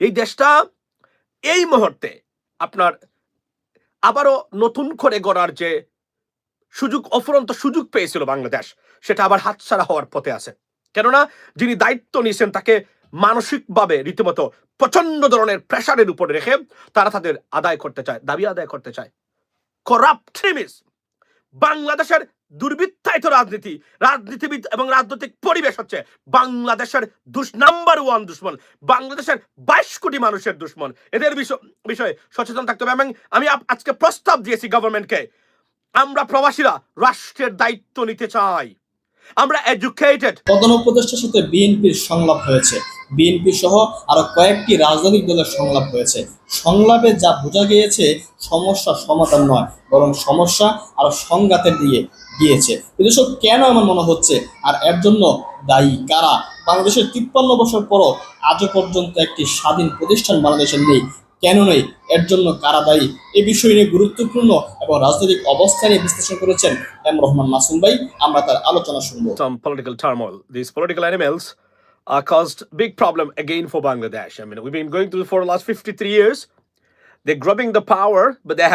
এই দেশটা এই মুহূর্তে আপনার আবারও নতুন করে গড়ার যে সুযোগ, অফুরন্ত সুযোগ পেয়েছিল বাংলাদেশ, সেটা আবার হাতছাড়া হওয়ার পথে আছে। কেননা যিনি দায়িত্ব নিয়েছেন তাকে মানসিকভাবে রীতিমতো প্রচণ্ড ধরনের প্রেশারের উপরে রেখে তারা তাদের আদায় করতে চায়, দাবি আদায় করতে চায়। করাপ্ট্রিমিস বাংলাদেশের দুর্বৃত্তায়িত রাজনীতি, রাজনীতিবিদ এবং রাজনৈতিক পরিবেশ হচ্ছে বাংলাদেশের দুষ নাম্বার ওয়ান দুশ্মন, বাংলাদেশের বাইশ কোটি মানুষের দুশ্মন। এদের বিষয়ে সচেতন থাকতে হবে। এবং আমি আজকে প্রস্তাব দিয়েছি গভর্নমেন্টকে আমরা প্রবাসীরা রাষ্ট্রের দায়িত্ব নিতে চাই। আমরা এডুকেটেড প্রধান উপদেষ্টার সাথে বিএনপির সংলাপ হয়েছে। বিএনপি সহ আরও কয়েকটি রাজনৈতিক দলের সংলাপ হয়েছে। সংলাপে যা বোঝা গিয়েছে, সমস্যা সমাধান নয়, বরং সমস্যা আরও সংঘাতের দিকে দিয়েছে এদেশ কেন এমন মনে হচ্ছে? আর এর জন্য দায়ী কারা? বাংলাদেশের তিপ্পান্ন বছর পরও আজও পর্যন্ত একটি স্বাধীন প্রতিষ্ঠান বাংলাদেশের নেই। কেন নেই? এর জন্য কারা দায়ী? এ বিষয় নিয়ে গুরুত্বপূর্ণ এবং রাজনৈতিক অবস্থা নিয়ে বিশ্লেষণ করেছেন এম রহমান মাসুম ভাই। আমরা তার আলোচনা শুনব। Political turmoil this political animals are caused big problem again for Bangladesh I mean we been going to for last fifty three years they grabbing the power বা they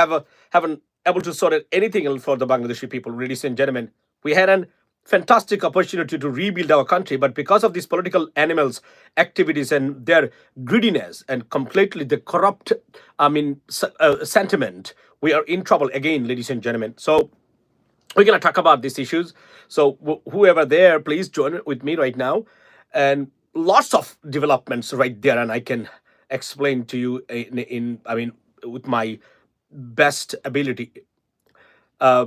able to sort out anything for the Bangladeshi people. Ladies and gentlemen, we had an fantastic opportunity to rebuild our country, but because of these political animals' activities and their greediness and completely the corrupt, I mean, uh, sentiment, we are in trouble again, ladies and gentlemen. So we're going to talk about these issues. So wh- whoever there, please join with me right now, and lots of developments right there, and I can explain to you in, in I mean, with my best ability. Uh,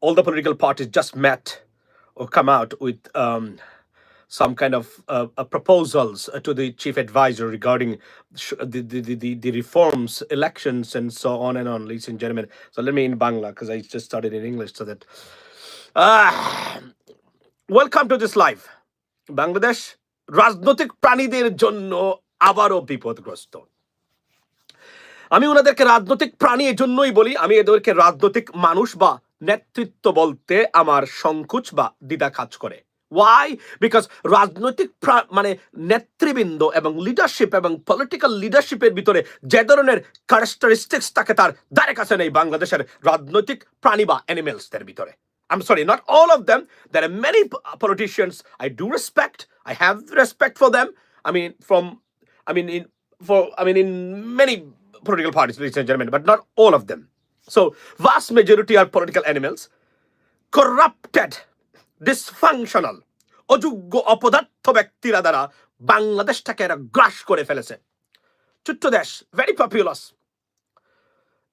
all the political parties just met or come out with um, some kind of uh, uh, proposals uh, to the chief advisor regarding sh- the, the, the, the, the reforms, elections, and so on and on, ladies and gentlemen. So let me in Bangla because I just started in English so that. Ah, welcome to this live. Bangladesh রাজনৈতিক প্রাণীদের জন্য আবারও বিপদগ্রস্ত আমি ওনাদেরকে রাজনৈতিক প্রাণী এই জন্যই বলি আমি এদেরকে রাজনৈতিক মানুষ বা নেতৃত্ব বলতে আমার সংকোচ বা দ্বিধা কাজ করে ওয়াই বিকজ রাজনৈতিক মানে নেতৃবৃন্দ এবং লিডারশিপ এবং পলিটিক্যাল লিডারশিপের ভিতরে যে ধরনের ক্যারেক্টারিস্টিক্স তাকে তার দ্বারে কাছে নেই বাংলাদেশের রাজনৈতিক প্রাণী বা অ্যানিমেলসদের ভিতরে I'm sorry, not all of them. There are many p- politicians I do respect. I have respect for them. I mean, from, I mean, in for, I mean, in many political parties, ladies and gentlemen, but not all of them. So, vast majority are political animals, corrupted, dysfunctional, অযোগ্য অপদার্থ ব্যক্তিরা দ্বারা বাংলাদেশটাকে এরা গ্রাস করে ফেলেছে ছোট্ট দেশ very populous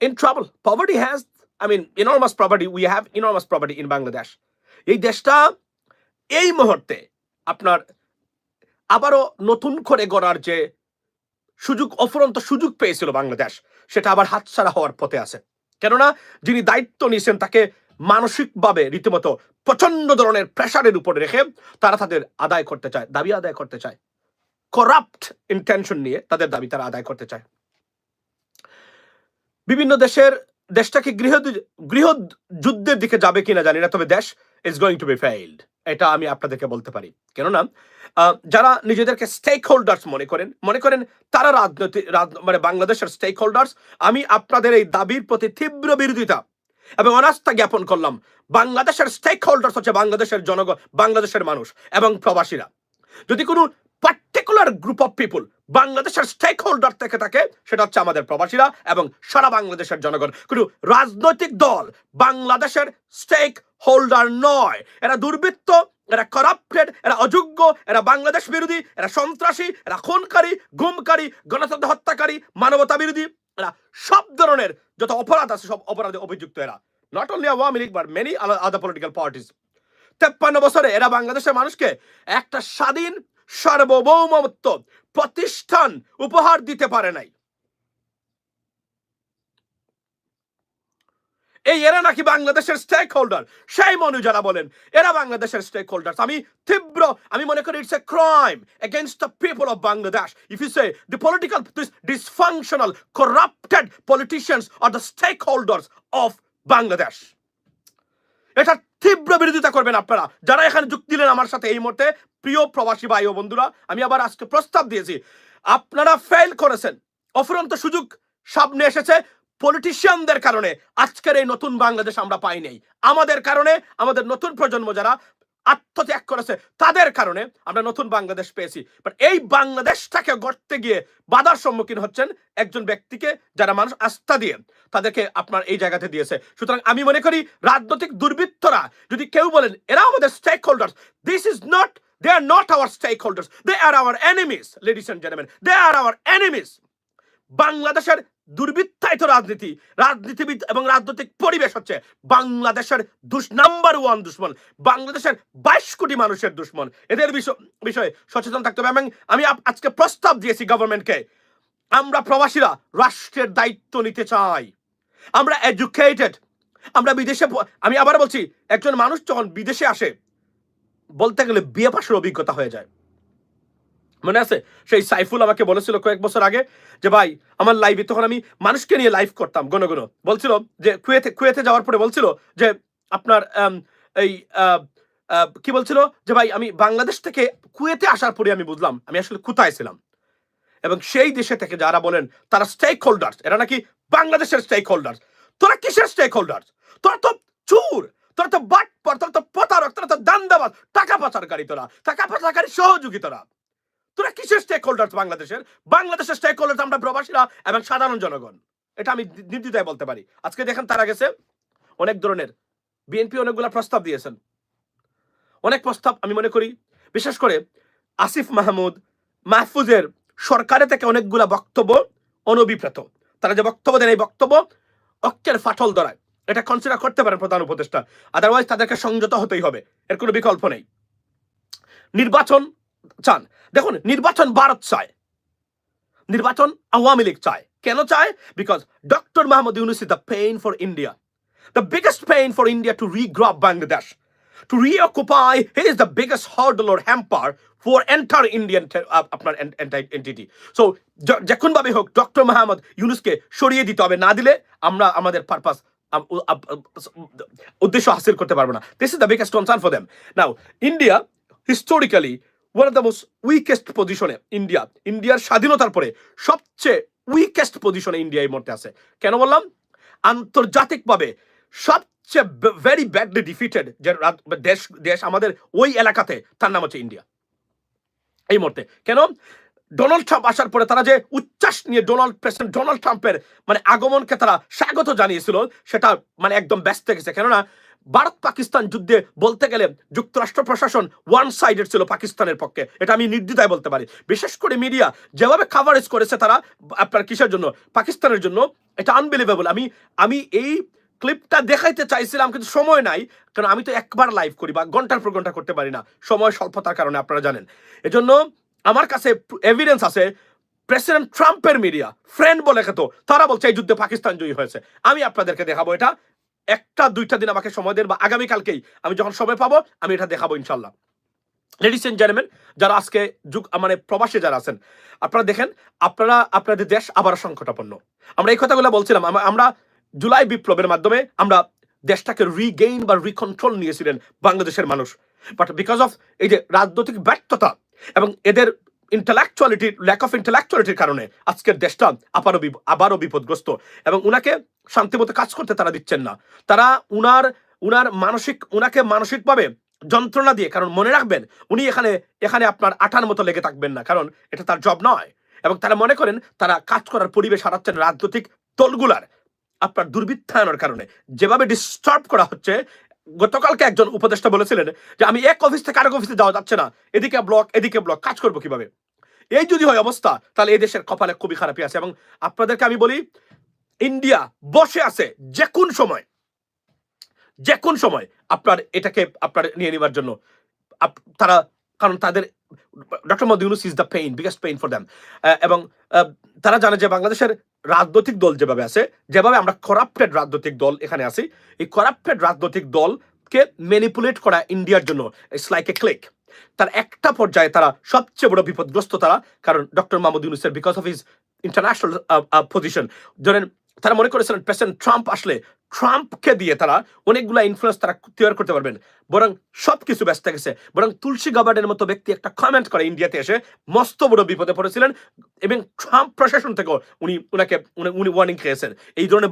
in trouble. Poverty has, I mean, enormous property. We have enormous property in Bangladesh. এই দেশটা এই মুহূর্তে আপনার আবারও নতুন করে গড়ার যে সুযোগ অফরন্ত সুযোগ পেয়েছিল বাংলাদেশ। সেটা আবার হাতছাড়া হওয়ার পথে আছে। কেননা, যিনি দায়িত্ব নিয়েছেন তাকে মানসিকভাবে রীতিমতো প্রচণ্ড ধরনের প্রেশারের উপরে রেখে তারা তাদের আদায় করতে চায়, দাবি আদায় করতে চায়। করাপ্ট ইন্টেনশন নিয়ে তাদের দাবি তারা আদায় করতে চায়। বিভিন্ন দেশের দেশটাকে গৃহ গৃহ যুদ্ধের দিকে যাবে কিনা জানি না, তবে দেশ is going to be failed এটা আমি আপনাদেরকে বলতে পারি। কেননা যারা নিজেদেরকে স্টেক হোল্ডার্স মনে করেন মনে করেন তারা রাজনৈতিক মানে বাংলাদেশের স্টেক হোল্ডার্স আমি আপনাদের এই দাবির প্রতি তীব্র বিরোধিতা এবং অনাস্থা জ্ঞাপন করলাম। বাংলাদেশের স্টেক হোল্ডার্স হচ্ছে বাংলাদেশের জনগণ বাংলাদেশের মানুষ এবং প্রবাসীরা। যদি কোনো পার্টিকুলার গ্রুপ অফ পিপুল বাংলাদেশের স্টেক হোল্ডার থেকে থাকে, সেটা হচ্ছে আমাদের প্রবাসীরা এবং সারা বাংলাদেশের জনগণ। কোনো রাজনৈতিক দল বাংলাদেশের স্টেক হোল্ডার নয়। এরা দুর্বৃত্ত, এরা করাপ্টেড এরা অযোগ্য, এরা বাংলাদেশ বিরোধী, এরা সন্ত্রাসী, এরা খুনকারী, গুমকারী, গণতন্ত্র হত্যাকারী, মানবতা বিরোধী, এরা সব ধরনের যত অপরাধ আছে, সব অপরাধে অভিযুক্ত এরা। Not only Awami League but many other political parties তেপ্পান্ন বছরে এরা বাংলাদেশের মানুষকে একটা স্বাধীন সার্বভৌমত্ব প্রতিষ্ঠান উপহার দিতে পারে নাই। এই এরা নাকি বাংলাদেশের স্টেক হোল্ডার সেই মনু যারা বলেন, এরা বাংলাদেশের স্টেক হোল্ডার আমি তীব্র, আমি মনে করি it's a crime against the people of Bangladesh if you say the political dysfunctional corrupted politicians are the stakeholders of Bangladesh এটা তীব্র বিরোধিতা করবেন আপনারা। যারা এখানে যুক্তি দিলেন আমার সাথে এই মুহূর্তে, প্রিয় প্রবাসী ভাই ও বন্ধুরা, আমি আবার আজকে প্রস্তাব দিয়েছি। আপনারা ফেল করেছেন। অফুরন্ত সুযোগ সামনে এসেছে পলিটিশিয়ানদের কারণে। আজকের এই নতুন বাংলাদেশ আমরা পাই নাই। আমাদের কারণে আমাদের নতুন প্রজন্ম যারা আত্মত্যাগ করেছে। তাদের কারণে আমরা নতুন বাংলাদেশ পেয়েছি। বাট এই বাংলাদেশটাকে গড়তে গিয়ে বাধার সম্মুখীন হচ্ছেন একজন ব্যক্তিকে যারা মানুষ আস্থা দিয়ে তাদেরকে আপনার এই জায়গাতে দিয়েছে। সুতরাং আমি মনে করি রাজনৈতিক দুর্বৃত্তরা, যদি কেউ বলেন এরা আমাদের stakeholder this is not they are not our stakeholders they are our enemies ladies and gentleman they are our enemies বাংলাদেশের দুর্বৃত্তায়িত রাজনীতি, রাজনীতিবিদ এবং রাজনৈতিক পরিবেশ হচ্ছে বাংলাদেশের দুষ নাম্বার ওয়ান দুশ্মন, বাংলাদেশের বাইশ কোটি মানুষের দুশ্মন। এদের বিষয় সচেতন থাকতে হবে এবং আমি আজকে প্রস্তাব দিয়েছি গভর্নমেন্টকে আমরা প্রবাসীরা রাষ্ট্রের দায়িত্ব নিতে চাই। আমরা এডুকেটেড আমরা বিদেশে আমি আবার বলছি, একজন মানুষ যখন বিদেশে আসে, বলতে গেলে বিয়ে পাশের অভিজ্ঞতা হয়ে যায়। মনে আছে? সেই সাইফুল আমাকে বলেছিল কয়েক বছর আগে যে, ভাই, আমার লাইভে তখন আমি মানুষকে নিয়ে লাইভ করতাম গণ গণ বলছিল যে, কুয়েতে কুয়েতে যাওয়ার পরে বলছিল যে, আপনার এই কি বলছিল? যে, ভাই, আমি বাংলাদেশ থেকে কুয়েতে আসার পরে আমি বুঝলাম, আমি আসলে কোথায় ছিলাম। এবং সেই দেশে থেকে যারা বলেন, তারা স্টেক হোল্ডার এরা নাকি বাংলাদেশের স্টেক হোল্ডার তোরা কিসের স্টেক হোল্ডার তোরা তো চুর, তোরা তো বাট তোরা তো প্রতারক, তোরা তো দান্দাবাজ, টাকা পাচারকারী তোরা, টাকা পাচারকারী সহযোগী তোরা। তোরা কিসের স্টেক হোল্ডার বাংলাদেশের? বাংলাদেশের স্টেক হোল্ডার আমরা প্রবাসীরা এবং সাধারণ জনগণ। এটা আমি নির্দ্বিধায় বলতে পারি। আজকে দেখেন তারা গেছে, অনেক ধরনের বিএনপি অনেকগুলা প্রস্তাব দিয়েছেন। অনেক প্রস্তাব আমি মনে করি, বিশেষ করে আসিফ মাহমুদ মাহফুজের সরকারে থেকে অনেকগুলা বক্তব্য অনভিপ্রেত। তারা যে বক্তব্য দেন, এই বক্তব্য অক্ষের ফাটল ধরায়। এটা কনসিডার করতে পারেন প্রধান উপদেষ্টা। আদারওয়াইজ তাদেরকে সংযত হতেই হবে। এর কোনো বিকল্প নেই। নির্বাচন চান। দেখুন, নির্বাচন ভারত চায়। নির্বাচন আওয়ামী লীগ চায়। কেন চায়? Because doctor Mahmud Yunus is the pain for India the biggest pain for India to regroup Bangladesh to reoccupy is the biggest hurdle or entire Indian te- আপ- আপনার en- enti- entity. So যখন ভাবে হোক doctor Mahmud ইউনুসকে সরিয়ে দিতে হবে, না দিলে আমরা আমাদের পারপাস উদ্দেশ্য হাসিল করতে পারব না। This is the biggest concern for them now India historically one of the most weakest পজিশনে ইন্ডিয়া ইন্ডিয়ার স্বাধীনতার পরে সবচেয়ে উইকেস্ট পজিশনে ইন্ডিয়া এই মুহূর্তে আছে। কেন বললাম? আন্তর্জাতিকভাবে সবচেয়ে ভেরি ব্যাডলি ডিফিটেড যে দেশ দেশ আমাদের ওই এলাকাতে, তার নাম হচ্ছে ইন্ডিয়া এই মুহূর্তে। কেন? ডোনাল্ড ট্রাম্প আসার পরে তারা যে উচ্ছ্বাস নিয়ে ডোনাল্ড, প্রেসিডেন্ট ডোনাল্ড ট্রাম্পের মানে আগমনকে তারা স্বাগত জানিয়েছিল, সেটা মানে একদম ব্যস্ত গেছে। কেননা ভারত পাকিস্তান যুদ্ধে বলতে গেলে যুক্তরাষ্ট্র প্রশাসন ওয়ান সাইডেড ছিল পাকিস্তানের পক্ষে। এটা আমি নির্দ্বিধায় বলতে পারি। বিশেষ করে মিডিয়া যেভাবে কাভারেজ করেছে তারা, আপনার কিসের জন্য? পাকিস্তানের জন্য। এটা আনবিলিভেবল আমি আমি এই ক্লিপটা দেখাইতে চাইছিলাম, কিন্তু সময় নাই, কারণ আমি তো একবার লাইভ করি বা ঘণ্টার পর ঘণ্টা করতে পারি না। সময় স্বল্পতার কারণে, আপনারা জানেন। এজন্য আমার কাছে এভিডেন্স আছে প্রেসিডেন্ট ট্রাম্পের মিডিয়া ফ্রেন্ড বলে খেত তারা বলছে এই যুদ্ধে পাকিস্তান জয়ী হয়েছে। আমি আপনাদেরকে দেখাবো এটা। একটা, দুইটা দিন আমাকে সময় দেন বা আগামীকালকেই আমি যখন সময় পাবো, আমি এটা দেখাবো ইনশাল্লাহ লেডিস এন্ড জেন্টলম্যান যারা আজকে যুগ মানে প্রবাসে যারা আছেন, আপনারা দেখেন, আপনারা, আপনাদের দেশ আবার সংকটাপন্ন। আমরা এই কথাগুলো বলছিলাম আমরা জুলাই বিপ্লবের মাধ্যমে আমরা দেশটাকে রিগেইন বা রিকন্ট্রোল নিয়েছিলেন বাংলাদেশের মানুষ। বাট বিকজ অফ এই যে রাজনৈতিক ব্যর্থতা এবং এদের ইন্টালেকচুয়ালিটি ল্যাক অফ ইন্টালেকচুয়ালিটির কারণে আজকের দেশটা আবারও আবারও বিপদগ্রস্ত এবং উনাকে শান্তিমতো কাজ করতে তারা দিচ্ছেন না। তারা উনার উনার মানসিক, উনাকে মানসিকভাবে যন্ত্রণা দিয়ে, কারণ মনে রাখবেন, উনি এখানে এখানে আপনার আঠার মতো লেগে থাকবেন না, কারণ এটা তার জব নয়। এবং তারা মনে করেন, তারা কাজ করার পরিবেশ হারাচ্ছেন রাজনৈতিক দলগুলার, আপনার দুর্বৃত্তায়নের কারণে। যেভাবে ডিস্টার্ব করা হচ্ছে গতকালকে একজন উপদেষ্টা বলেছিলেন যে আমি এক অফিস থেকে আরেক অফিসে যাওয়া যাচ্ছে না। এদিকে ব্লক এদিকে ব্লক কাজ করব কীভাবে? এই যদি হয় অবস্থা, তাহলে এই দেশের কপালে খুবই খারাপই আছে। এবং আপনাদেরকে আমি বলি, ইন্ডিয়া বসে আছে যে কোন সময়, যে কোন সময় আপনার এটাকে আপনার নিয়ে নেবার জন্য। তারা কারণ তাদের, doctor Mohammad Yunus is the pain biggest pain for them এবং তারা জানে যে বাংলাদেশের রাজনৈতিক দল যেভাবে আছে, যেভাবে আমরা করাপ্টেড রাজনৈতিক দল এখানে আছি, এই করাপ্টেড রাজনৈতিক দলকে ম্যানিপুলেট করা ইন্ডিয়ার জন্য ইটস লাইক এ ক্লিক তার একটা পর্যায়ে তারা সবচেয়ে বড় বিপদগ্রস্ত তারা, কারণ ডক্টর মাহমুদ ইউনুসের because of his international position ধরেন তারা মনে করেছিলেন প্রেসিডেন্ট ট্রাম্প আসলে ট্রাম্পকে দিয়ে তারা অনেকগুলা ইনফ্লুয়েন্স তারা তৈরি করতে পারবেন। বরং সব কিছু ব্যস্ত গেছে। বরং তুলসী গাবার্ডের মতো ব্যক্তি একটা কমেন্ট করে ইন্ডিয়াতে এসে মস্ত বড় বিপদে পড়েছিলেন এবং ট্রাম্প প্রশাসন থেকেও উনি উনাকে উনি- ওয়ার্নিং খেয়েছেন। এই ধরনের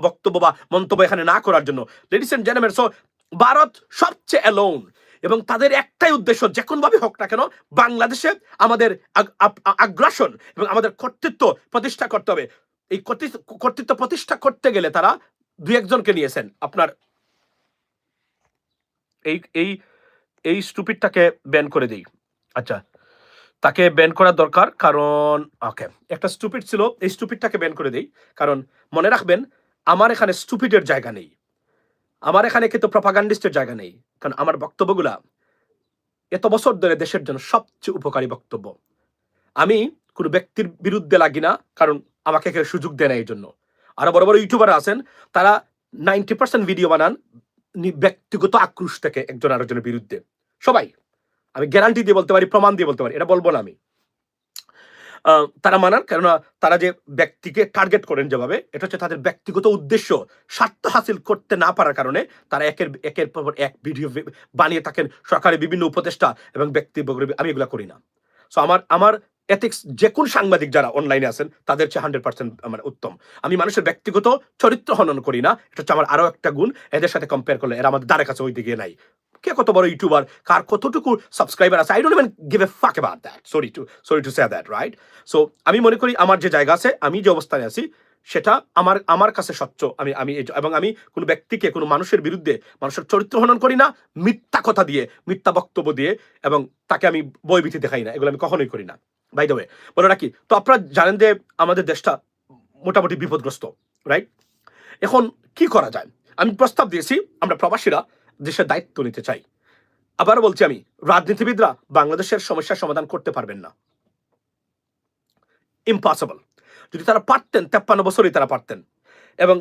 বক্তব্য বা মন্তব্য এখানে না করার জন্য। Ladies and gentleman so Bharat সবচেয়ে অ্যালোন এবং তাদের একটাই উদ্দেশ্য যে কোনোভাবে হোক না কেন বাংলাদেশে আমাদের আগ্রাসন এবং আমাদের কর্তৃত্ব প্রতিষ্ঠা করতে হবে। এই কর্তৃত্ব প্রতিষ্ঠা করতে গেলে তারা দুই একজনকে নিয়েছেন। আপনার এই এই এই স্টুপিডটাকে ব্যান করে দিই। আচ্ছা তাকে ব্যান করা দরকার কারণ, ওকে, একটা স্টুপিড ছিল, এই স্টুপিডটাকে ব্যান করে দিই। কারণ মনে রাখবেন, আমার এখানে স্টুপিডের জায়গা নেই। আমার এখানে কিন্তু প্রপাগান্ডিস্টের জায়গা নেই। কারণ আমার বক্তব্যগুলা এত বছর ধরে দেশের জন্য সবচেয়ে উপকারী বক্তব্য। আমি কোনো ব্যক্তির বিরুদ্ধে লাগি না, কারণ আমাকে কেউ সুযোগ দেয় না এই জন্য। আরও বড় বড় ইউটিউবার আছেন, তারা নাইনটি পার্সেন্ট ভিডিও বানান ব্যক্তিগত আক্রোশ থেকে একজন আরেকজনের বিরুদ্ধে। সবাই, আমি গ্যারান্টি দিয়ে বলতে পারি, প্রমাণ দিয়ে বলতে পারি, এটা বলব না আমি। তারা মানান, কেননা তারা যে ব্যক্তিকে টার্গেট করেন যেভাবে, এটা হচ্ছে তাদের ব্যক্তিগত উদ্দেশ্য, স্বার্থ হাসিল করতে না পারার কারণে তারা একের একের পর এক ভিডিও বানিয়ে থাকেন সরকারের বিভিন্ন উপদেষ্টা এবং ব্যক্তি আমি এগুলো করি না। সো আমার আমার এথিক্স যে কোন সাংবাদিক যারা অনলাইনে আছেন, তাদের চেয়ে হান্ড্রেড পার্সেন্ট মানে উত্তম। আমি মানুষের ব্যক্তিগত চরিত্র হনন করি না, এটা হচ্ছে আমার আরও একটা গুণ, এদের সাথে কম্পেয়ার করলে এরা আমাদের দ্বারের কাছে ওই দিকে নাই। কে কত বড় ইউটিউবার কার কতটুকু সাবস্ক্রাইবার আছে I don't even give a fuck about that sorry to sorry to say that right so আমি মনে করি আমার যে জায়গা আছে, আমি যে অবস্থানে আছি, সেটা আমার আমার কাছে স্বচ্ছ। আমি আমি এবং আমি কোনো ব্যক্তিকে, কোনো মানুষের বিরুদ্ধে মানুষের চরিত্র হনন করি না, মিথ্যা কথা দিয়ে, মিথ্যা বক্তব্য দিয়ে, এবং তাকে আমি বইবিধি দেখাই না, এগুলো আমি কখনোই করি না। বাই দ্য ওয়ে বলে রাখি, তো আপনারা জানেন যে আমাদের দেশটা মোটামুটি বিপদগ্রস্ত রাইট এখন কি করা যায়? আমি প্রস্তাব দিয়েছি, আমরা প্রবাসীরা দেশের দায়িত্ব নিতে চাই। আবার বলছি আমি, রাজনীতিবিদরা বাংলাদেশের সমস্যার সমাধান করতে পারবেন না। ইম্পসিবল যদি তারা পারতেন, তেপ্পান্ন বছরই তারা পারতেন। এবং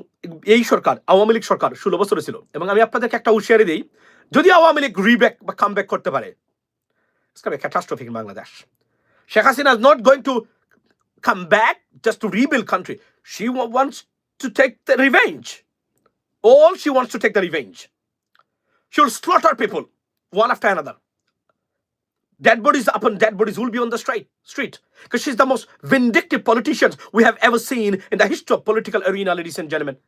এই সরকার, আওয়ামী লীগ সরকার ষোলো বছরে ছিল। এবং আমি আপনাদেরকে একটা হুঁশিয়ারি দিই, যদি আওয়ামী লীগ রিব্যাক বা কাম করতে পারে catastrophic Bangladesh Sheikh Hasina is not going to come back just to rebuild country. She wa- wants to take the revenge. All she wants to take the revenge. She will slaughter people one after another. Dead bodies upon dead bodies will be on the street street because she's the most vindictive politician we have ever seen in the history of political arena, ladies and gentlemen.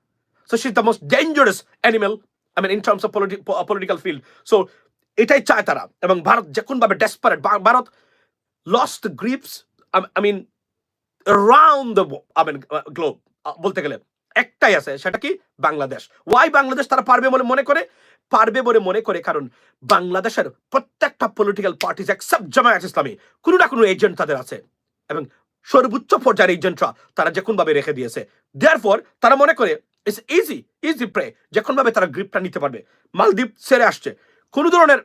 So she's the most dangerous animal. I mean, in terms of politi- po- uh, political field. So এটাই চায় তারা এবং ভারত যে কোনভাবে desperate Bharat lost grips I, mean around the I mean uh, globe uh, বলতে গেলে একটাই আছে সেটা কি? বাংলাদেশ। ওয়াই বাংলাদেশ তারা পারবে বলে মনে করে? পারবে বলে মনে করে কারণ বাংলাদেশের প্রত্যেকটা পলিটিক্যাল পার্টিজ এক্সেপ্ট জামায়াত ইসলামী কোনো না কোনো এজেন্ট তাদের আছে। এবং সর্বোচ্চ পর্যায়ের এজেন্টরা তারা যে ভাবে রেখে দিয়েছে। দেয়ার তারা মনে করে ইটস ইজি ইজি প্রে যে ভাবে তারা গ্রিপটা নিতে পারবে। মালদ্বীপ ছেড়ে আসছে। কোনো ধরনের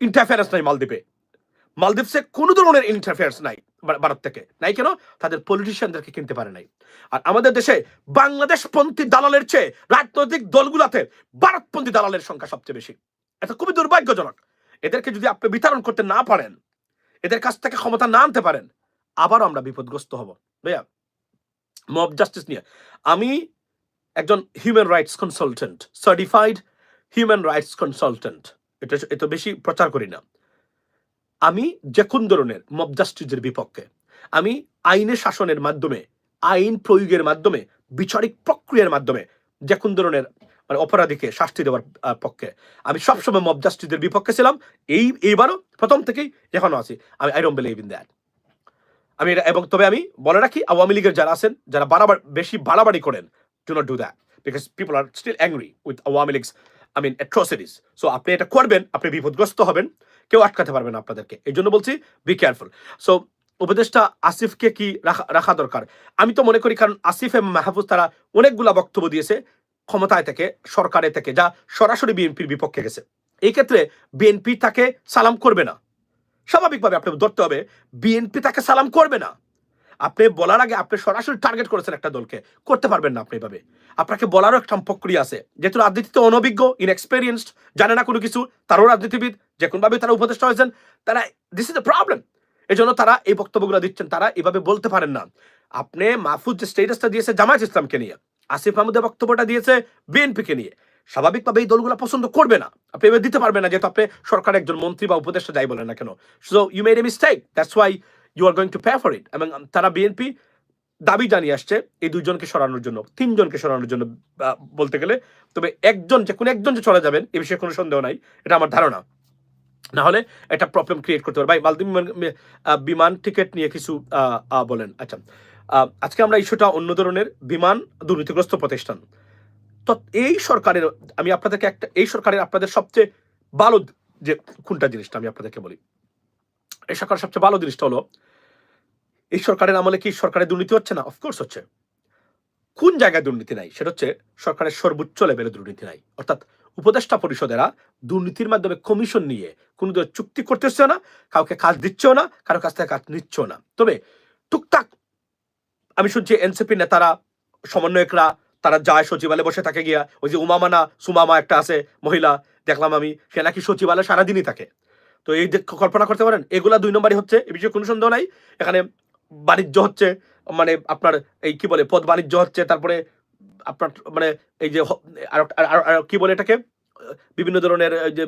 ইন্টারফারেন্স নাই মালদ্বীপে। মালদ্বীপসে কোনো ধরনের ইন্টারফেয়ার্স নাই ভারত থেকে। নাই কেন? তাদের পলিটিশিয়ানদেরকে কিনতে পারে নাই। আর আমাদের দেশে বাংলাদেশপন্থী দালালের চেয়ে রাজনৈতিক দলগুলাতে ভারতপন্থী দালালের সংখ্যা সবচেয়ে বেশি। এটা খুবই দুর্ভাগ্যজনক। এদেরকে যদি আপনি বিতরণ করতে না পারেন, এদের কাছ থেকে ক্ষমতা না আনতে পারেন, আবারও আমরা বিপদগ্রস্ত হব। ভাইয়া মব জাস্টিস নিয়ে। আমি একজন human rights consultant certified human rights consultant এটা এত বেশি প্রচার করি না। আমি যে কোন ধরনের মব জাস্টিসের বিপক্ষে, আমি আইনের শাসনের মাধ্যমে, আইন প্রয়োগের মাধ্যমে, বিচারিক প্রক্রিয়ার মাধ্যমে যে কোন ধরনের মানে অপরাধীকে শাস্তি দেওয়ার পক্ষে, আমি সবসময় মব জাস্টিসের বিপক্ষে ছিলাম। এই, এইবারও প্রথম থেকেই এখনও আছি। আমি I don't believe in that আমি এটা, এবং তবে আমি বলে রাখি, আওয়ামী লীগের যারা আছেন, যারা বাড়াবার বেশি বাড়াবাড়ি করেন do not do that because people are still angry with Awami League's I mean atrocities so আপনি এটা করবেন, আপনি বিপদগ্রস্ত হবেন। কেউ আটকাতে পারবে না আপনাদেরকে। এই জন্য বলছি বি কেয়ারফুল সো উপদেষ্টা আসিফকে কি রাখা রাখা দরকার? আমি তো মনে করি, কারণ আসিফ এবং মাহফুজ তারা অনেকগুলা বক্তব্য দিয়েছে ক্ষমতায় থেকে, সরকারে থেকে, যা সরাসরি বিএনপির বিপক্ষে গেছে। এই ক্ষেত্রে বিএনপি তাকে সালাম করবে না। স্বাভাবিকভাবে আপনাকে ধরতে হবে, বিএনপি তাকে সালাম করবে না। আপনি বলার আগে আপনি সরাসরি টার্গেট করেছেন একটা দলকে। করতে পারবেন না আপনি এভাবে। আপনাকে বলারও একটা প্রক্রিয়া আছে। যেহেতু রাজনীতিতে অনভিজ্ঞ ইনএক্সপেরিয়েন্সড জানে না কোনো কিছু, তারও রাজনীতিবিদ যে কোনোভাবে তারা উপদেষ্টা হয়েছেন, তারা দিস ইজ দ্য প্রবলেম এই জন্য তারা এই বক্তব্যগুলো দিচ্ছেন, তারা এভাবে বলতে পারেন না। আপনি মাহফুজ যে স্টেটাসটা দিয়েছে জামায়াত ইসলামকে নিয়ে, আসিফ মাহমুদের বক্তব্যটা দিয়েছে বিএনপিকে নিয়ে স্বাভাবিকভাবে এই দলগুলো পছন্দ করবে না। আপনি এবার দিতে পারবেন না, যেহেতু আপনি সরকার একজন মন্ত্রী বা উপদেষ্টা, যাই বলেন না কেন। So you made a mistake that's why you are going to pay for it এবং তারা বিএনপি দাবি জানিয়ে আসছে এই দুইজনকে সরানোর জন্য, তিনজনকে সরানোর জন্য বলতে গেলে। তবে একজন যে, কোনো একজন যে চলে যাবেন, এ বিষয়ে কোনো সন্দেহ নাই, এটা আমার ধারণা। না হলে একটা প্রবলেম ক্রিয়েট করতে পারে। ভাই, মালদ্বীপ বিমান টিকিট নিয়ে কিছু বলেন। আচ্ছা আজকে আমরা ইস্যুটা অন্য ধরনের বিমান দুর্নীতিগ্রস্ত প্রতিষ্ঠান। তো এই সরকারের, আমি আপনাদেরকে একটা, এই সরকারের আপনাদের সবচেয়ে ভালো যে, কোনটা জিনিসটা আমি আপনাদেরকে বলি। এই সরকারের সবচেয়ে ভালো জিনিসটা হলো এই সরকারের আমলে কি সরকারের দুর্নীতি হচ্ছে না? অফকোর্স হচ্ছে। কোন জায়গায় দুর্নীতি নাই? সেটা হচ্ছে সরকারের সর্বোচ্চ লেভেলে দুর্নীতি নাই। অর্থাৎ উপদেষ্টা পরিষদেরা দুর্নীতির মাধ্যমে কমিশন নিয়ে কোনো চুক্তি করতেছে না, কাউকে কাজ দিচ্ছেও না, কারও কাছ থেকে কাজ নিচ্ছেও না। তবে টুকটাক আমি শুনছি এনসিপি নেতারা, সমন্বয়করা, তারা যায় সচিবালয়ে বসে থাকে গিয়া, ওই যে উমামানা, সুমামা একটা আছে, মহিলা, দেখলাম আমি, সে নাকি সচিবালয়ে সারাদিনই থাকে। তো এই কল্পনা করতে পারেন, এগুলা দুই নম্বরই হচ্ছে, এ বিষয়ে কোনো সন্দেহ নাই। এখানে বাণিজ্য হচ্ছে মানে আপনার এই কি বলে, পদ বাণিজ্য হচ্ছে, তারপরে আপনার মানে এই যে আর কি বলে এটাকে? বিভিন্ন ধরনের যে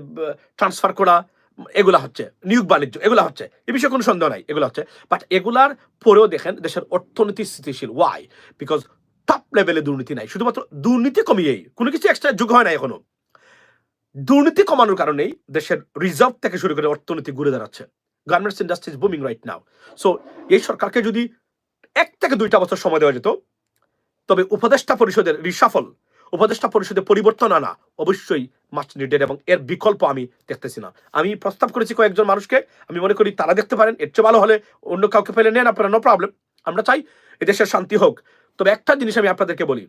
ট্রান্সফার করা, এগুলা হচ্ছে, নিয়োগ বাণিজ্য, এগুলা হচ্ছে। এ বিষয়ে কোনো সন্দেহ নাই, এগুলো হচ্ছে। বাট এগুলার পরেও দেখেন, দেশের অর্থনীতি স্থিতিশীল। ওয়াই বিকজ টপ লেভেলে দুর্নীতি নাই। শুধুমাত্র দুর্নীতি কমিয়েই, কোনো কিছু এক্সট্রা যোগ হয় না এখনও। দুর্নীতি কমানোর কারণেই দেশের রিজার্ভ থেকে শুরু করে অর্থনীতি ঘুরে দাঁড়াচ্ছে। Garments industry is booming right now so এই সরকারকে যদি এক থেকে দুইটা বছর সময় দেওয়া যেত, তবে উপদেষ্টা পরিষদের রিসাফল উপদেষ্টা পরিষদে পরিবর্তন আনা অবশ্যই মাস্ট নিডেড এবং এর বিকল্প আমি দেখতেছি না। আমি প্রস্তাব করেছি কয়েকজন মানুষকে, আমি মনে করি তারা দেখতে পারেন, এর চেয়ে ভালো হলে অন্য কাউকে ফেলে নেন, আপনারা নো প্রবলেম আমরা চাই এদেশের শান্তি হোক। তবে একটা জিনিস আমি আপনাদেরকে বলি,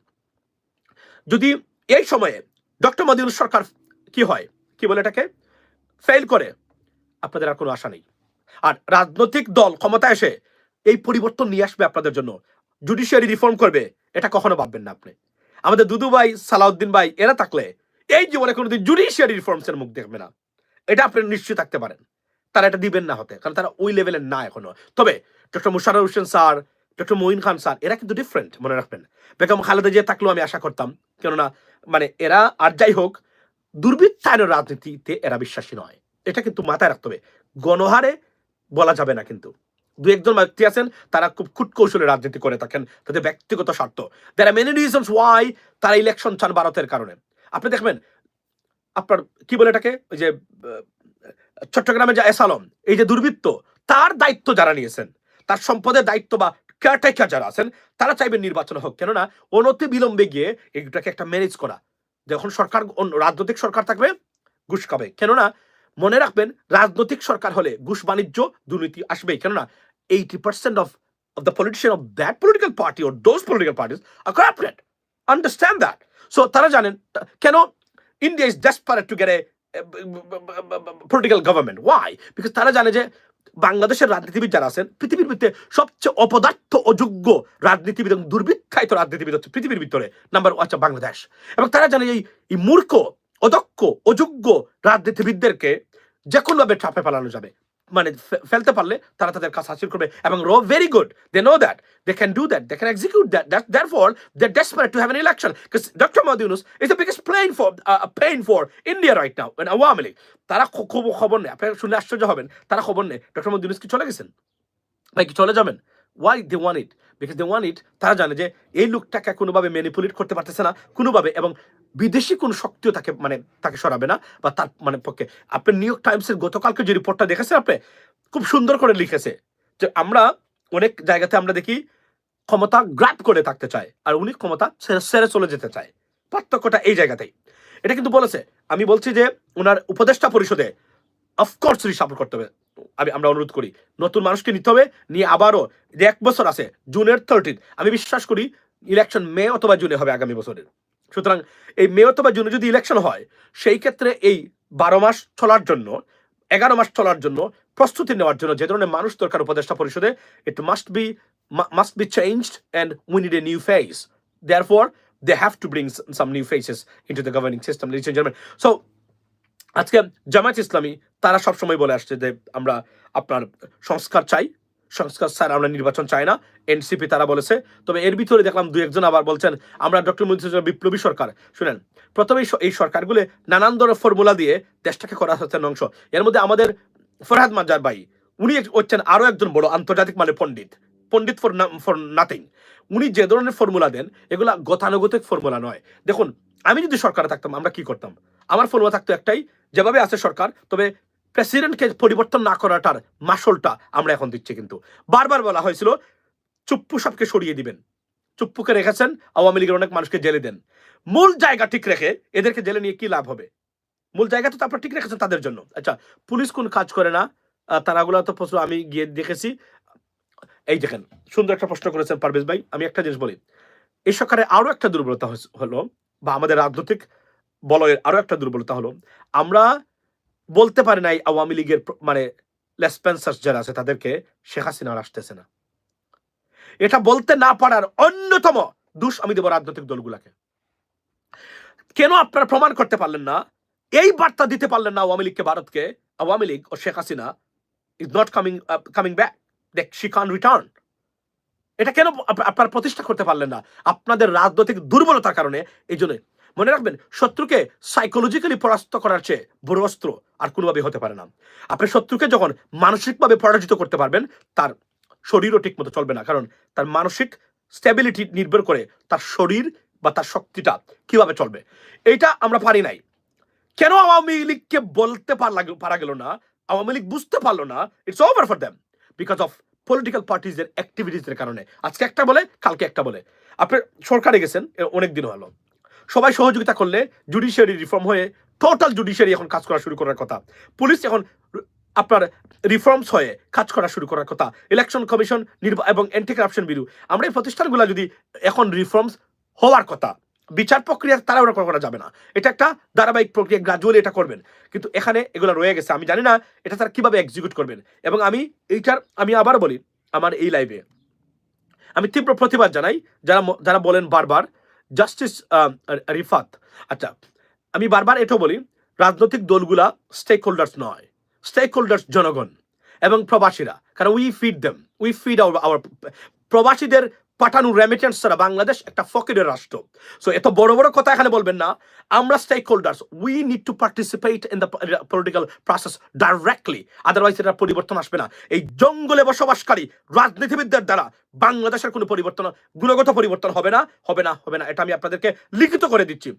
যদি এই সময়ে ডক্টর মদিউল সরকার কি হয়, কি বলে এটাকে? ফেল করে, আপনাদের আর কোনো আশা নেই। আর রাজনৈতিক দল ক্ষমতা এসে এই পরিবর্তন নিয়ে আসবে আপনাদের জন্য। জুডিশিয়ারি রিফর্ম করবে, এটা কখনো ভাববেন না আপনি। আমাদের দুদু ভাই, সালাউদ্দিন ভাই, এরা থাকলে এই জীবনে কোনোদিন জুডিশিয়ারি রিফর্মস এর মুখ দেখবে না। এটা আপনি নিশ্চয় থাকতে পারেন। তারা এটা দিবেন না হতে, কারণ তারা ওই লেভেলের না এখনও। তবে doctor Musharraf Hossain sir doctor Moin Khan sir, এরা কিন্তু ডিফারেন্ট মনে রাখবেন। বেগম খালেদা জিয়া থাকলেও আমি আশা করতাম, কেননা মানে এরা আর যাই হোক দুর্বৃত্তায়নের রাজনীতিতে এরা বিশ্বাসী নয়। এটা কিন্তু মাথায় রাখতে হবে। গণহারে বলা যাবে না কিন্তু। দু একজন ব্যক্তি আছেন, তারা খুব কুটকৌশলে রাজনীতি করে থাকেন, তাদের ব্যক্তিগত স্বার্থ। There are many reasons why তারা ইলেকশন চান ভারতের কারণে। আপনি দেখবেন, আপনার, কি বলে এটাকে? ওই যে চট্টগ্রামে যে এসালম এই যে দুর্বৃত্ত, তার দায়িত্ব যারা নিয়েছেন, তার সম্পদের দায়িত্ব বা কেয়ারটেকার যারা আছেন, তারা চাইবেন নির্বাচন হোক। কেননা, অনতি বিলম্বে গিয়ে এটাকে একটা ম্যানেজ করা। যখন সরকার রাজনৈতিক সরকার থাকবে, ঘুষ খাবে। কেননা মনে রাখবেন, রাজনৈতিক সরকার হলে ঘুষ বাণিজ্য, দুর্নীতি আসবেই কেননা eighty percent of of that political party or those political parties are corrupted. Understand that. So, তারা জানেন কেন India is desperate to get a political government why because তারা জানে যে বাংলাদেশের রাজনীতিবিদ যারা আছেন, পৃথিবীর ভিতরে সবচেয়ে অপদার্থ অযোগ্য রাজনীতিবিদ এবং দুর্বৃত্তায়িত রাজনীতিবিদ হচ্ছে পৃথিবীর ভিতরে নাম্বার আচ্ছা বাংলাদেশ এবং তারা জানে এই মূর্খ অদক্ষ অযোগ্য রাজনীতিবিদদেরকে যে কোনোভাবে চাপে ফেলানো যাবে। মানে ফেলতে পারলে তারা তাদের কাজ হাসিল করবে এবং rho very good they know that they can do that they can execute that therefore they're desperate to have an election because Dr. Mahdi Yunus is the biggest pain for uh, pain for India right now and Awami তারা খব- খবর নেই আপনারা শুনলে আশ্চর্য হবেন তারা খবর নেই। ডক্টর মোহাম্মদ ইউনুস কি চলে গেছেন? ভাই কি চলে যাবেন? Why they want it because they want it তারা জানে যে এই লোকটাকে কোনোভাবে ম্যানিপুলেট করতে পারতেছে না, কোনোভাবে এবং বিদেশি কোনো শক্তিও তাকে মানে তাকে সরাবে না বা তার মানে পক্ষে। আপনি নিউ ইয়র্ক টাইমসের গতকালকে যে রিপোর্টটা দেখেছেন আপনি? খুব সুন্দর করে লিখেছে যে আমরা অনেক জায়গাতে আমরা দেখি ক্ষমতা গ্রাপ করে থাকতে চায় আর উনি ক্ষমতা ছেড়ে চলে যেতে চায়। পার্থক্যটা এই জায়গাতেই। এটা কিন্তু বলেছে। আমি বলছি যে ওনার উপদেষ্টা পরিষদে অফকোর্স রিসাপোর্ট করতে হবে। আমি, আমরা অনুরোধ করি, নতুন মানুষকে নিতে হবে, নিয়ে আবারও, যে এক বছর আছে, জুনের থার্টিন আমি বিশ্বাস করি ইলেকশন মে অথবা জুনে হবে আগামী বছরের। সুতরাং এই মে অথবা জুনে যদি ইলেকশন হয়, সেই ক্ষেত্রে এই বারো মাস চলার জন্য, এগারো মাস চলার জন্য, প্রস্তুতি নেওয়ার জন্য যে ধরনের মানুষ দরকার উপদেষ্টা পরিষদে it must be must be changed and we need a new face there for they have to bring some new faces into the governing system so আজকে জামায়াত ইসলামী, তারা সবসময় বলে আসছে যে আমরা আপনার সংস্কার চাই। সংস্কার স্যার আমরা নির্বাচন চাই না। এনসিপি তারা বলেছে। তবে এর ভিতরে দেখলাম দু একজন আবার বলছেন, আমরা ডক্টর মুজিবুর বিপ্লবী সরকার। শুনেন, প্রথমেই স- এই সরকারগুলো নানান ধরনের ফর্মুলা দিয়ে দেশটাকে করা হচ্ছে অংশ। এর মধ্যে আমাদের ফরহাদ মাজার ভাই, উনি হচ্ছেন আরও একজন বড় আন্তর্জাতিক মানে পণ্ডিত। Pundit for for nothing. উনি যে ধরনের ফর্মুলা দেন, এগুলা গতানুগতিক ফর্মুলা নয়। দেখুন, আমি যদি সরকারে থাকতাম, আমরা কি করতাম? আমার ফর্মুলা থাকতো একটাই, যেভাবে আছে সরকার, তবে প্রেসিডেন্টকে পরিবর্তন না করাটার মাসলটা আমরা এখন দিচ্ছি কিন্তু। বারবার বলা হয়েছিল, চুপ্পু সবকে সরিয়ে দিবেন। চুপ্পুকে রেখেছেন, আওয়ামী লীগের অনেক মানুষকে জেলে দেন। মূল জায়গা ঠিক রেখে এদেরকে জেলে নিয়ে কি লাভ হবে? মূল জায়গা তো আপনারা ঠিক রেখেছেন তাদের জন্য। আচ্ছা পুলিশ কোন কাজ করে না? তারাগুলো তো প্রশ্ন আমি গিয়ে দেখেছি। এই দেখেন, সুন্দর একটা প্রশ্ন করেছেন পারভেজ ভাই। আমি একটা জিনিস বলি। এই সরকারে আরও একটা দুর্বলতা হলো, বা আমাদের রাজনৈতিক বলয়ের আরও একটা দুর্বলতা হলো আমরা বলতে পারি নাই আওয়ামী লীগের মানে লেসপেন্সার্স যারা আছে তাদেরকে শেখ হাসিনা আর আসতেছে না। এটা বলতে না পারার অন্যতম দোষ আমি দেব রাজনৈতিক দলগুলাকে। কেন আপনারা প্রমাণ করতে পারলেন না? এই বার্তা দিতে পারলেন না আওয়ামী লীগকে, ভারতকে। আওয়ামী লীগ ও Sheikh Hasina is not coming coming back দেখ শি কান রিটার্ন এটা কেন আপ- আপনারা প্রতিষ্ঠা করতে পারলেন না? আপনাদের রাজনৈতিক দুর্বলতার কারণে। এই জন্য মনে রাখবেন, শত্রুকে সাইকোলজিক্যালি পরাস্ত করার চেয়ে বড় অস্ত্র আর কোনোভাবে হতে পারে না। আপনি শত্রুকে যখন মানসিকভাবে পরাজিত করতে পারবেন, তার শরীরও ঠিকমতো চলবে না। কারণ তার মানসিক স্টেবিলিটি নির্ভর করে তার শরীর বা তার শক্তিটা কীভাবে চলবে। এইটা আমরা পারি নাই। কেন আওয়ামী লীগকে বলতে পারা গেল না? আওয়ামী লীগ বুঝতে পারল না। It's over for them because of political পার্টিজের অ্যাক্টিভিটিসের কারণে। আজকে একটা বলে, কালকে একটা বলে। আপনি সরকারে গেছেন অনেক দিন হলো। সবাই সহযোগিতা করলে জুডিশিয়ারি রিফর্ম হয়ে টোটাল জুডিশিয়ারি এখন কাজ করা শুরু করার কথা। পুলিশ এখন আপনার রিফর্মস হয়ে কাজ করা শুরু করার কথা। ইলেকশন কমিশন এবং অ্যান্টি কারাপশন বিরু আমরা এই প্রতিষ্ঠানগুলো যদি এখন রিফর্মস হওয়ার কথা, বিচার প্রক্রিয়া তারা ওরা করা যাবে না। এটা একটা ধারাবাহিক প্রক্রিয়া গ্রাজুয়ালি এটা করবেন। কিন্তু এখানে এগুলো রয়ে গেছে। আমি জানি না এটা তারা কীভাবে এক্সিকিউট করবেন। এবং আমি এইটার, আমি আবার বলি, আমার এই লাইভে আমি তীব্র প্রতিবাদ জানাই, যারা যারা বলেন বারবার জাস্টিস রিফাত আচ্ছা আমি বারবার এটাও বলি, রাজনৈতিক দলগুলা স্টেক হোল্ডার্স নয় স্টেক হোল্ডার্স জনগণ এবং প্রবাসীরা, কারণ we feed them we feed our প্রবাসীদের পাঠানো রেমিটেন্স ছাড়া বাংলাদেশ একটা ফকিরের রাষ্ট্র সো এত বড় বড় কথা এখানে বলবেন না আমরা stakeholders we need to participate in the political process directly otherwise এটা পরিবর্তন আসবে না এই জঙ্গলে বসবাসকারী রাজনীতিবিদদের দ্বারা বাংলাদেশের কোনো পরিবর্তন গুণগত পরিবর্তন হবে না হবে না হবে না এটা আমি আপনাদেরকে লিখিত করে দিচ্ছি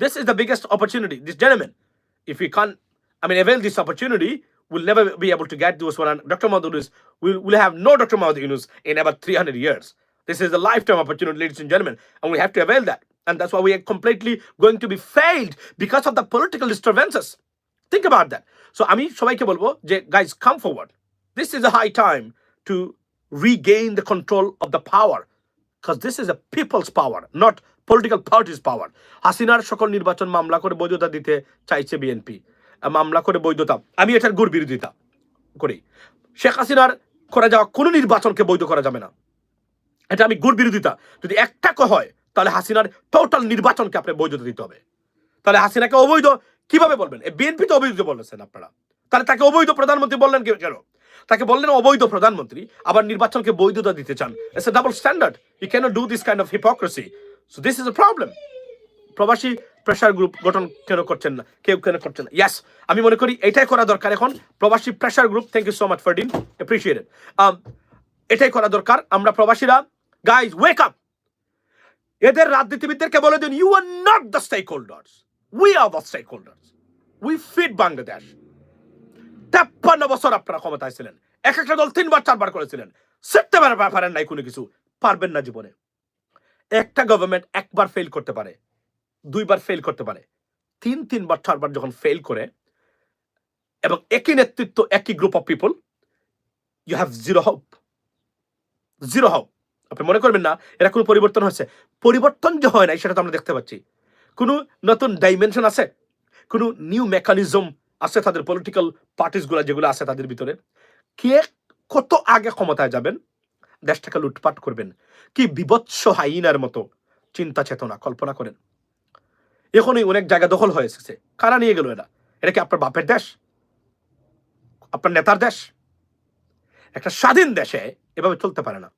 this is the biggest opportunity this জেনেমেন if we can't, I mean, avail this opportunity, we'll never be able to get those one. And Dr. Mahmoud Yunus, we'll, we'll have no Dr. Mahmoud Yunus in about 300 years. This is a lifetime opportunity, ladies and gentlemen, and we have to avail that. And that's why we are completely going to be failed because of the political disturbances. Think about that. So, বলব যে guys, come forward. This is a high time to regain the control of the power. because this is a people's power, not political parties' power. হাসিনার সকল নির্বাচন মামলা করে বৈধতা দিতে চাইছে বিএনপি মামলা করে বৈধতা আমি এটার গুর বিরোধিতা করি শেখ হাসিনার করে যাওয়া কোনো নির্বাচনকে বৈধ করা যাবে না এটা আমি গুর বিরোধিতা। যদি একটা হয়, তাহলে হাসিনার টোটাল নির্বাচনকে আপনি বৈধতা দিতে হবে। তাহলে হাসিনাকে অবৈধ কীভাবে বলবেন? বিএনপি তো অবৈধ বলেছেন আপনারা। তাহলে তাকে অবৈধ প্রধানমন্ত্রী বললেন কেন? তাকে বললেন অবৈধ প্রধানমন্ত্রী, আবার নির্বাচনকে বৈধতা দিতে চান। A double standard you cannot do this kind of hypocrisy so this is a problem প্রবাসী প্রেশার গ্রুপ গঠন কেন করছেন না? কেউ কেন করছেন না? ইয়াস আমি মনে করি এটাই করা দরকার এখন। প্রবাসী pressure group thank you so much for dean appreciated এটাই করা দরকার। আমরা প্রবাসীরা গাইজ ওয়েক আপ এদের রাজনীতিবিদদেরকে বলে দিন you are not the stakeholders we are the stakeholders we fit Bangladesh তেপ্পান্ন বছর আপনারা ক্ষমতায় ছিলেন। এক একটা দল তিনবার, চারবার করেছিলেন। সেটতে পারেন নাই কোনো কিছু। পারবেন না জীবনে। একটা গভর্নমেন্ট একবার ফেল করতে পারে, দুইবার ফেল করতে পারে। তিন, তিনবার, চারবার যখন ফেল করে, এবং একই নেতৃত্ব, একই group of people you have zero hope zero hope আপনি মনে করবেন না, এরা কোনো পরিবর্তন হয়েছে। পরিবর্তন যে হয় নাই, সেটা তো আমরা দেখতে পাচ্ছি। কোনো নতুন ডাইমেনশন আছে? কোনো নিউ মেকানিজম আছে তাদের পলিটিক্যাল পার্টিসগুলো যেগুলো আছে তাদের ভিতরে? কে কত আগে ক্ষমতায় যাবেন? দেশটাকে লুটপাট করবেন। কি বিভৎস হাইনার মতো চিন্তা চেতনা, কল্পনা করেন। এখনই অনেক জায়গা দখল হয়ে এসেছে। কারা নিয়ে গেল এরা? এটা কি আপনার বাপের দেশ? আপনার নেতার দেশ? একটা স্বাধীন দেশে এভাবে চলতে পারে না।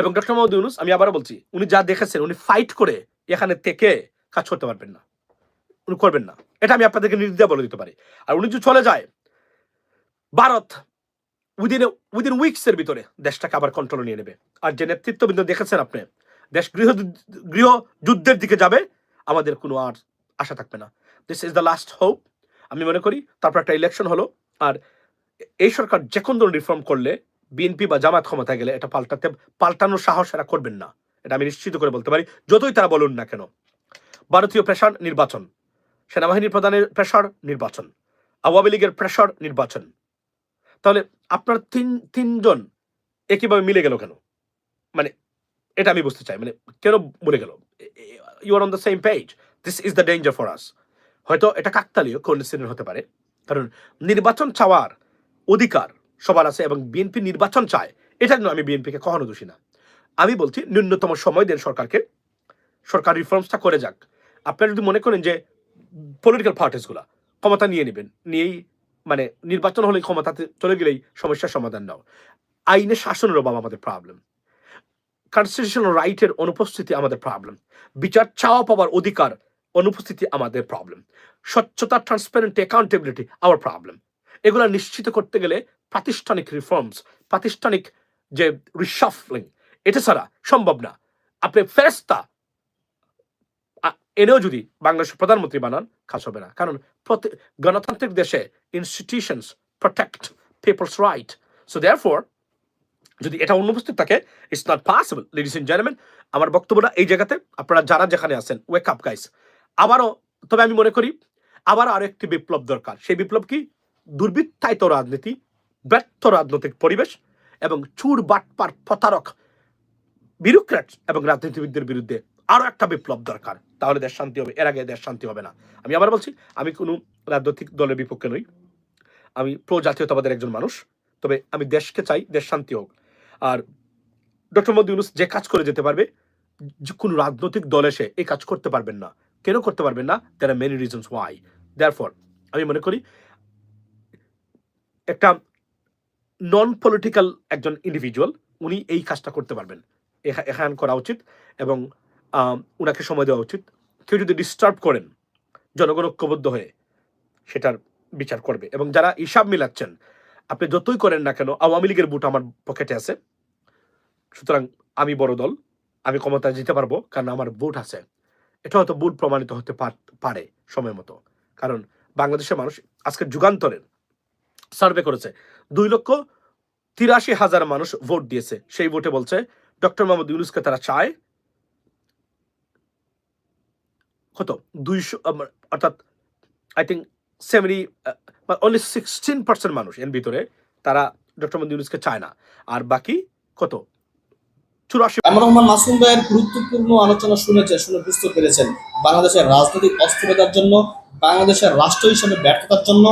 এবং ডক্টর মোহাম্মদ ইউনুস, আমি আবারও বলছি, উনি যা দেখেছেন, উনি ফাইট করে এখানে থেকে কাজ করতে পারবেন না। উনি করবেন না। এটা আমি আপনাদেরকে নির্দ্বিধা বলে দিতে পারি। আর উনি যদি চলে যায়, ভারত উইদিন উইদিন উইকস এর ভিতরে দেশটাকে আবার কন্ট্রোল নিয়ে নেবে। আর যে নেতৃত্ববৃন্দ দেখেছেন আপনি, দেশ গৃহ গৃহ যুদ্ধের দিকে যাবে, আমাদের কোনো আর আশা থাকবে না। This is the last hope আমি মনে করি, তারপর একটা ইলেকশন হলো। আর এই সরকার যে কোনো ধরনের রিফর্ম করলে বিএনপি বা জামাত ক্ষমতা গেলে এটা পাল্টাতে, পাল্টানোর সাহস এরা করবেন না। এটা আমি নিশ্চিত করে বলতে পারি, যতই তারা বলুন না কেন। ভারতীয় প্রেশার নির্বাচন। সেনাবাহিনীর প্রধানের প্রেশার নির্বাচন। আওয়ামী লীগের প্রেশার নির্বাচন। তাহলে আপনার তিন, তিনজন একইভাবে মিলে গেল কেন? মানে এটা আমি বুঝতে চাই মানে কেন মরে গেল? You are on the same page this is the danger for us হয়তো এটা কাকতালীয় কোইন্সিডেন্ট হতে পারে। কারণ নির্বাচন চাওয়ার অধিকার সবার আছে এবং বিএনপি নির্বাচন চায় এটার জন্য আমি বিএনপিকে কখনো দোষী না। আমি বলছি, ন্যূনতম সময় দেন সরকারকে। সরকার রিফর্মসটা করে যাক। আপনারা যদি মনে করেন যে পলিটিক্যাল পার্টিসগুলা ক্ষমতা নিয়ে নেবেন, নিয়েই মানে নির্বাচন হলে ক্ষমতাতে চলে গেলেই সমস্যার সমাধান নাও। আইনে শাসনের অভাব আমাদের প্রবলেম কনস্টিটিউশনাল রাইটের অনুপস্থিতি আমাদের প্রবলেম বিচার চাওয়া পাওয়ার অধিকার অনুপস্থিতি আমাদের প্রবলেম স্বচ্ছতা ট্রান্সপারেন্ট অ্যাকাউন্টেবিলিটি আওয়ার প্রবলেম এগুলো নিশ্চিত করতে গেলে প্রাতিষ্ঠানিক রিফর্মস প্রাতিষ্ঠানিক যে রিসাফলিং এটা ছাড়া সম্ভব না। আপনি ফেরেস্তা এনেও যদি বাংলাদেশের প্রধানমন্ত্রী বানান, কাজ হবে না। কারণ প্রতি- গণতান্ত্রিক দেশে institutions protect people's right so there যদি এটা অনুপস্থিত থাকে it's not possible ladies in gentleman আমার বক্তব্যটা এই জায়গাতে, আপনারা যারা যেখানে আছেন ওয়েক আপ গাইস আবারও, তবে আমি মনে করি আবার আরও একটি বিপ্লব দরকার। সেই বিপ্লব কি? দুর্বৃত্তায়িত রাজনীতি, ব্যর্থ রাজনৈতিক পরিবেশ এবং চুর বাটপার প্রতারক বিউরোক্র্যাট এবং রাজনীতিবিদদের বিরুদ্ধে আরও একটা বিপ্লব দরকার। তাহলে দেশ শান্তি হবে, এর আগে দেশ শান্তি হবে না। আমি আবার বলছি, আমি কোনো রাজনৈতিক দলের বিপক্ষে নই। আমি প্রো জাতীয়তাবাদের একজন মানুষ, তবে আমি দেশকে চাই, দেশ শান্তি হোক। আর ডক্টর মোদী ইউনুস যে কাজ করে যেতে পারবে, যে কোনো রাজনৈতিক দল এসে এই কাজ করতে পারবেন না। কেন করতে পারবেন না? There are many reasons why therefore আমি মনে করি একটা নন পলিটিক্যাল একজন ইন্ডিভিজুয়াল উনি এই কাজটা করতে পারবেন। এখা- এখান করা উচিত এবং উনাকে সময় দেওয়া উচিত। কেউ যদি ডিস্টার্ব করেন, জনগণ ঐক্যবদ্ধ হয়ে সেটার বিচার করবে এবং যারা হিসাব মিলাচ্ছেন, আপনি যতই করেন না কেন, আওয়ামী লীগের বুট আমার পকেটে আছে। সুতরাং আমি বড় দল, আমি ক্ষমতায় যেতে পারব কারণ আমার বুট আছে। এটা হয়তো বুট প্রমাণিত হতে পারে সময় মতো। কারণ বাংলাদেশের মানুষ আজকে যুগান্তরের সার্ভে করেছে। দুই লক্ষ তিরাশি হাজার মানুষ ভোট দিয়েছে। সেই ভোটে বলছে, ডক্টর মোহাম্মদ ইউনুসকে তারা চায় কত? দুইশো অর্থাৎ I think seventy only sixteen percent মানুষ এর ভিতরে তারা ডক্টর মোহাম্মদ ইউনুসকে চায় না। আর বাকি কত? চুরাশি রহমান মাসুম ভাইয়ের গুরুত্বপূর্ণ আলোচনা শুনেছে শুনে বুঝতে পেরেছেন। বাংলাদেশের রাজনৈতিক অস্থিরতার জন্য, বাংলাদেশের রাষ্ট্র হিসেবে ব্যর্থতার জন্য,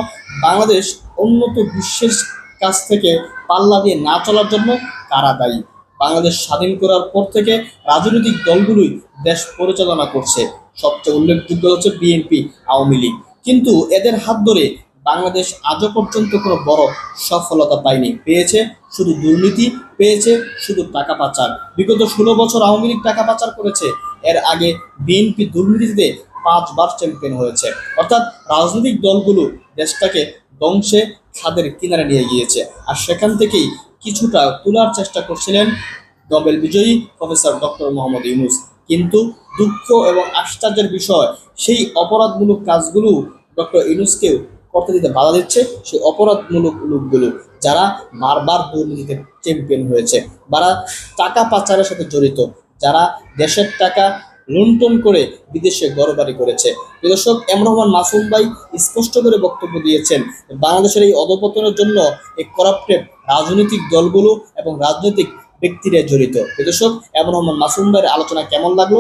বাংলাদেশ উন্নত বিশ্বের কাছ থেকে পাল্লা দিয়ে না চলার জন্য কারা দায়ী? বাংলাদেশ স্বাধীন করার পর থেকে রাজনৈতিক দলগুলোই দেশ পরিচালনা করছে। সবচেয়ে উল্লেখযোগ্য হচ্ছে বিএনপি, আওয়ামী লীগ। কিন্তু এদের হাত ধরে বাংলাদেশ আজও পর্যন্ত কোনো বড় সফলতা পায়নি। পেয়েছে শুধু দুর্নীতি, পেয়েছে শুধু টাকা পাচার। বিগত ষোলো বছর আওয়ামী লীগ টাকা পাচার করেছে। এর আগে বিএনপি দুর্নীতিতে পাঁচবার চ্যাম্পিয়ন হয়েছে। অর্থাৎ রাজনৈতিক দলগুলো দেশটাকে ধ্বংসে খাদের কিনারে নিয়ে গিয়েছে। আর সেখান থেকেই কিছুটা তোলার চেষ্টা করছিলেন নোবেল বিজয়ী প্রফেসর ডক্টর মোহাম্মদ ইউনুস। কিন্তু দুঃখ এবং আশ্চর্যের বিষয়, সেই অপরাধমূলক কাজগুলো ডক্টর ইউনুসকেও করতে দিতে বাধা দিচ্ছে সেই অপরাধমূলক লোকগুলো, যারা বারবার দুর্নীতিতে চ্যাম্পিয়ন হয়েছে যারা টাকা পাচারের সাথে জড়িত, যারা দেশের টাকা লুণ্ঠন করে বিদেশে গড়বাড়ি করেছে। দর্শক, এম রহমান মাসুম ভাই স্পষ্ট করে বক্তব্য দিয়েছেন, বাংলাদেশের এই অধপতনের জন্য এই করাপ্টেড রাজনৈতিক দলগুলো এবং রাজনৈতিক ব্যক্তিরা জড়িত। দর্শক, এম রহমান মাসুম ভাইয়ের আলোচনা কেমন লাগল?